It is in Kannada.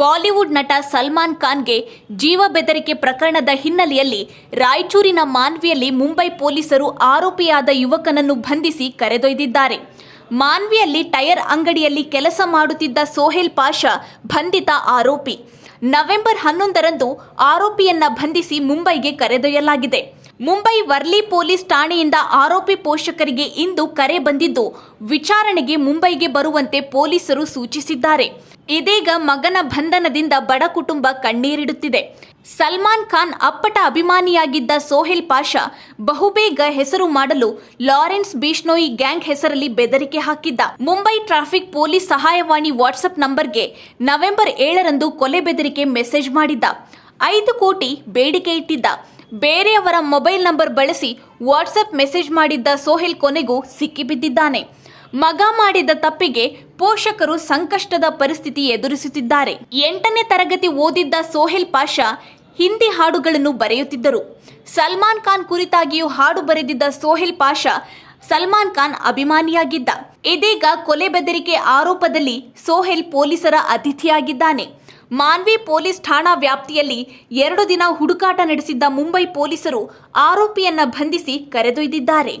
ಬಾಲಿವುಡ್ ನಟ ಸಲ್ಮಾನ್ ಖಾನ್ಗೆ ಜೀವ ಬೆದರಿಕೆ ಪ್ರಕರಣದ ಹಿನ್ನೆಲೆಯಲ್ಲಿ ರಾಯಚೂರಿನ ಮಾನ್ವಿಯಲ್ಲಿ ಮುಂಬೈ ಪೊಲೀಸರು ಆರೋಪಿಯಾದ ಯುವಕನನ್ನು ಬಂಧಿಸಿ ಕರೆದೊಯ್ದಿದ್ದಾರೆ. ಮಾನ್ವಿಯಲ್ಲಿ ಟೈರ್ ಅಂಗಡಿಯಲ್ಲಿ ಕೆಲಸ ಮಾಡುತ್ತಿದ್ದ ಸೋಹೆಲ್ ಪಾಷಾ ಬಂಧಿತ ಆರೋಪಿ. ನವೆಂಬರ್ ಹನ್ನೊಂದರಂದು ಆರೋಪಿಯನ್ನ ಬಂಧಿಸಿ ಮುಂಬೈಗೆ ಕರೆದೊಯ್ಯಲಾಗಿದೆ. ಮುಂಬೈ ವರ್ಲಿ ಪೊಲೀಸ್ ಠಾಣೆಯಿಂದ ಆರೋಪಿ ಪೋಷಕರಿಗೆ ಇಂದು ಕರೆ ಬಂದಿದ್ದು, ವಿಚಾರಣೆಗೆ ಮುಂಬೈಗೆ ಬರುವಂತೆ ಪೊಲೀಸರು ಸೂಚಿಸಿದ್ದಾರೆ. ಇದೀಗ ಮಗನ ಬಂಧನದಿಂದ ಬಡ ಕುಟುಂಬ ಕಣ್ಣೀರಿಡುತ್ತಿದೆ. ಸಲ್ಮಾನ್ ಖಾನ್ ಅಪ್ಪಟ ಅಭಿಮಾನಿಯಾಗಿದ್ದ ಸೋಹೆಲ್ ಪಾಷಾ ಬಹುಬೇಗ ಹೆಸರು ಮಾಡಲು ಲಾರೆನ್ಸ್ ಬಿಷ್ಣೋಯಿ ಗ್ಯಾಂಗ್ ಹೆಸರಲ್ಲಿ ಬೆದರಿಕೆ ಹಾಕಿದ್ದ. ಮುಂಬೈ ಟ್ರಾಫಿಕ್ ಪೊಲೀಸ್ ಸಹಾಯವಾಣಿ ವಾಟ್ಸ್ಆಪ್ ನಂಬರ್ಗೆ ನವೆಂಬರ್ ಏಳರಂದು ಕೊಲೆ ಬೆದರಿಕೆ ಮೆಸೇಜ್ ಮಾಡಿದ್ದ. ಐದು ಕೋಟಿ ಬೇಡಿಕೆ ಇಟ್ಟಿದ್ದ. ಬೇರೆಯವರ ಮೊಬೈಲ್ ನಂಬರ್ ಬಳಸಿ ವಾಟ್ಸಪ್ ಮೆಸೇಜ್ ಮಾಡಿದ್ದ ಸೋಹಿಲ್ ಕೊನೆಗೂ ಸಿಕ್ಕಿಬಿದ್ದಿದ್ದಾನೆ ಮಗ ಮಾಡಿದ ತಪ್ಪಿಗೆ ಪೋಷಕರು ಸಂಕಷ್ಟದ ಪರಿಸ್ಥಿತಿ ಎದುರಿಸುತ್ತಿದ್ದಾರೆ. ಎಂಟನೇ ತರಗತಿ ಓದಿದ್ದ ಸೋಹೆಲ್ ಪಾಷಾ ಹಿಂದಿ ಹಾಡುಗಳನ್ನು ಬರೆಯುತ್ತಿದ್ದರು. ಸಲ್ಮಾನ್ ಖಾನ್ ಕುರಿತಾಗಿಯೂ ಹಾಡು ಬರೆದಿದ್ದ ಸೋಹೆಲ್ ಪಾಷಾ ಸಲ್ಮಾನ್ ಖಾನ್ ಅಭಿಮಾನಿಯಾಗಿದ್ದ. ಇದೀಗ ಕೊಲೆ ಬೆದರಿಕೆ ಆರೋಪದಲ್ಲಿ ಸೋಹೆಲ್ ಪೊಲೀಸರ ಅತಿಥಿಯಾಗಿದ್ದಾನೆ. ಮಾನ್ವಿ ಪೊಲೀಸ್ ಠಾಣಾ ವ್ಯಾಪ್ತಿಯಲ್ಲಿ ಎರಡು ದಿನ ಹುಡುಕಾಟ ನಡೆಸಿದ್ದ ಮುಂಬೈ ಪೊಲೀಸರು ಆರೋಪಿಯನ್ನ ಬಂಧಿಸಿ ಕರೆದೊಯ್ದಿದ್ದಾರೆ.